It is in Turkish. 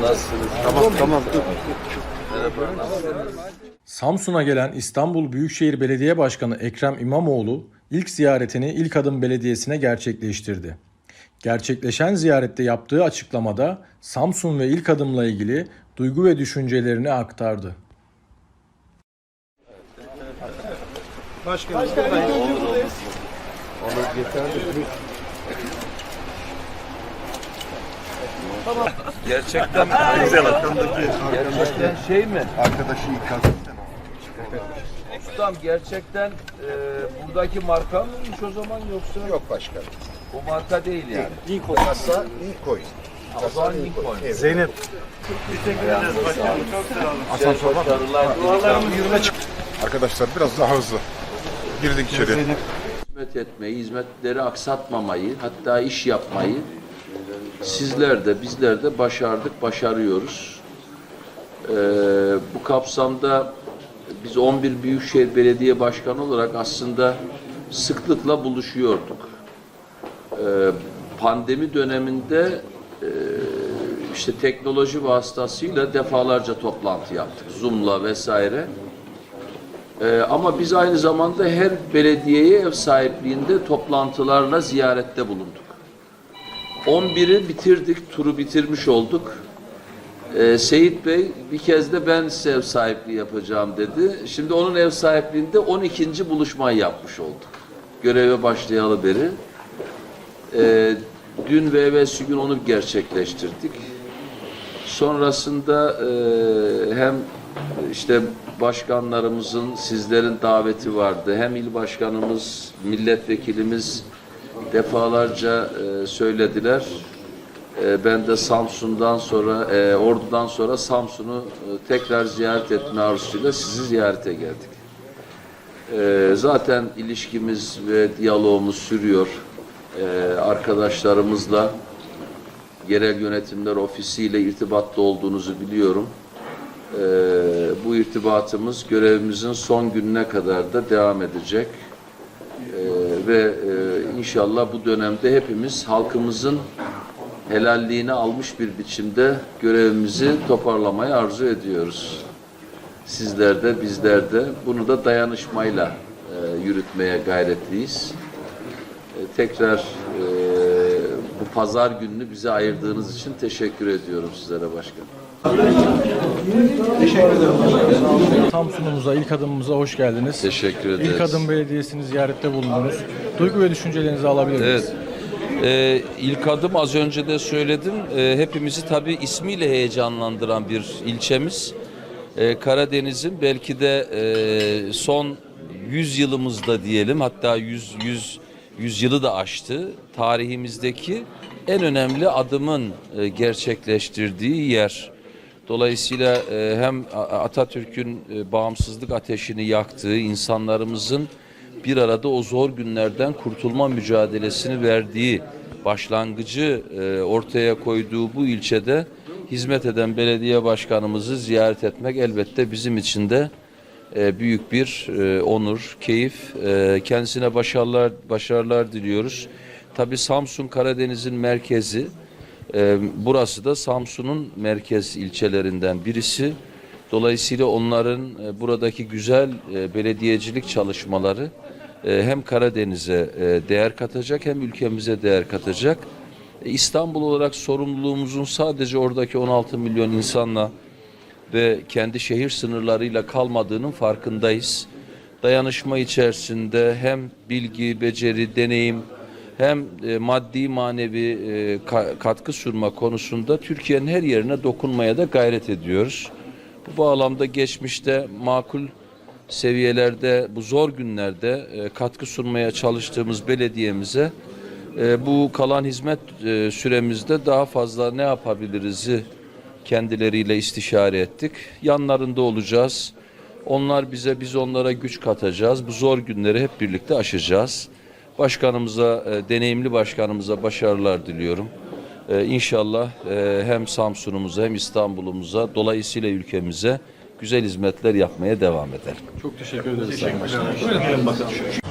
Nasılsınız? Tamam tamam. Samsun'a gelen İstanbul Büyükşehir Belediye Başkanı Ekrem İmamoğlu ilk ziyaretini İlk Adım Belediyesi'ne gerçekleştirdi. Gerçekleşen ziyarette yaptığı açıklamada Samsun ve İlk Adım'la ilgili duygu ve düşüncelerini aktardı. Başkanım. Onu getirdi. Gerçekten Güzel arkamdaki gerçekten şey mi? arkadaşı ikaz. Ustam gerçekten e, buradaki marka mıymış o zaman yoksa? Yok başkanım. O marka değil yani. Lincoln. Kasa Lincoln. O zaman Lincoln. Zeynep. Asansör var mı? Başarılar Yürüme çık. Arkadaşlar biraz daha hızlı. Girdik içeri. hizmet etmeyi, hizmetleri aksatmamayı, hatta iş yapmayı sizler de bizler de başardık, başarıyoruz. Ee, bu kapsamda biz 11 Büyükşehir Belediye Başkanı olarak aslında sıklıkla buluşuyorduk. Ee, pandemi döneminde e, işte teknoloji vasıtasıyla defalarca toplantı yaptık. Zoom'la vesaire. Ee, ama biz aynı zamanda her belediyeye ev sahipliğinde toplantılarla ziyarette bulunduk. 11'i bitirdik, turu bitirmiş olduk. Ee, Seyit Bey bir kez de ben size ev sahipliği yapacağım dedi. Şimdi onun ev sahipliğinde 12. buluşmayı yapmış olduk. Göreve başlayalı beri. Ee, dün ve evvelsi gün onu gerçekleştirdik. Sonrasında e, hem işte başkanlarımızın sizlerin daveti vardı. Hem il başkanımız, milletvekilimiz defalarca e, söylediler. E, ben de Samsun'dan sonra, e, Ordu'dan sonra Samsun'u e, tekrar ziyaret etme arzusuyla sizi ziyarete geldik. E, zaten ilişkimiz ve diyalogumuz sürüyor. E, arkadaşlarımızla yerel yönetimler ofisiyle irtibatta olduğunuzu biliyorum. Ee, bu irtibatımız görevimizin son gününe kadar da devam edecek. Ee, ve e, inşallah bu dönemde hepimiz halkımızın helalliğini almış bir biçimde görevimizi toparlamayı arzu ediyoruz. Sizler de bizler de bunu da dayanışmayla e, yürütmeye gayretliyiz. E, tekrar e, pazar gününü bize ayırdığınız için teşekkür ediyorum sizlere başkanım. Samsun'umuza, İlk Adım'ımıza hoş geldiniz. Teşekkür ederiz. İlk Adım Belediyesi'ni ziyarette bulundunuz. Duygu ve düşüncelerinizi alabilir miyiz? Evet. Ee, ilk adım az önce de söyledim. Ee, hepimizi tabii ismiyle heyecanlandıran bir ilçemiz. Ee, Karadeniz'in belki de e, son 100 yılımızda diyelim hatta 100 100 100 yılı da aştı. Tarihimizdeki en önemli adımın e, gerçekleştirdiği yer. Dolayısıyla e, hem Atatürk'ün e, bağımsızlık ateşini yaktığı insanlarımızın bir arada o zor günlerden kurtulma mücadelesini verdiği başlangıcı ortaya koyduğu bu ilçede hizmet eden belediye başkanımızı ziyaret etmek elbette bizim için de büyük bir e, onur, keyif. E, kendisine başarılar başarılar diliyoruz. Tabii Samsun Karadeniz'in merkezi. E, burası da Samsun'un merkez ilçelerinden birisi. Dolayısıyla onların e, buradaki güzel belediyecilik çalışmaları hem Karadeniz'e değer katacak hem ülkemize değer katacak. İstanbul olarak sorumluluğumuzun sadece oradaki 16 milyon insanla ve kendi şehir sınırlarıyla kalmadığının farkındayız. Dayanışma içerisinde hem bilgi, beceri, deneyim hem e, maddi manevi e, ka- katkı sunma konusunda Türkiye'nin her yerine dokunmaya da gayret ediyoruz. Bu bağlamda geçmişte makul seviyelerde bu zor günlerde e, katkı sunmaya çalıştığımız belediyemize bu kalan hizmet süremizde daha fazla ne yapabiliriz'i kendileriyle istişare ettik. Yanlarında olacağız. Onlar bize, biz onlara güç katacağız. Bu zor günleri hep birlikte aşacağız. Başkanımıza, e, deneyimli başkanımıza başarılar diliyorum. E, İnşallah e, hem Samsun'umuza hem İstanbul'umuza dolayısıyla ülkemize güzel hizmetler yapmaya devam eder. Çok teşekkür ederiz Sayın Başkanım.